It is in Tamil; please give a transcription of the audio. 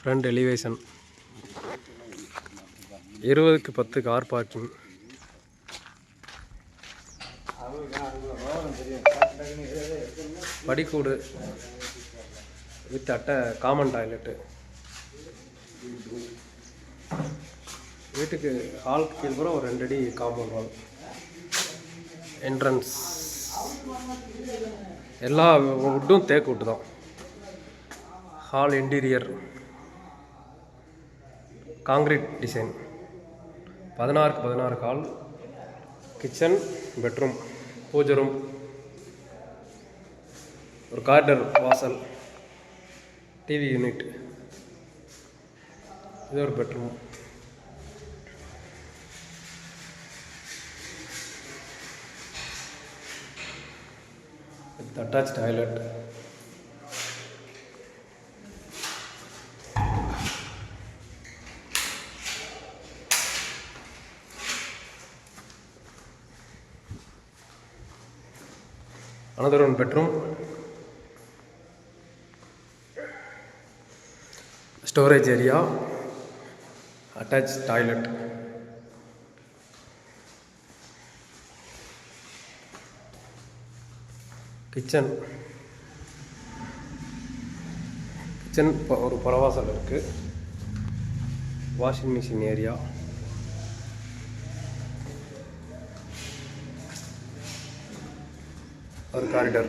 ஃப்ரண்ட் எலிவேஷன் இருபதுக்கு பத்து கார் பார்க்கிங் படிக்கூடு வித் அட்டை காமன் டாய்லெட்டு வீட்டுக்கு ஹாலுக்கு கீழ்புறம் ஒரு ரெண்டு அடி காம்பவுண்ட் ஹால் என்ட்ரன்ஸ் எல்லா வுட்டும் தேக்கு வுட்டு தான். Hall interior concrete design. பதினாறுக்கு பதினாறு கால் கிச்சன் பெட்ரூம் பூஜை ரூம் ஒரு கார்டர் வாசல் டிவி யூனிட். இது ஒரு bedroom. With attached toilet another one bedroom storage area attached toilet kitchen kitchen ஒரு பரவாசல் இருக்குது வாஷிங் மிஷின் ஏரியா ഒരു കാറിഡർ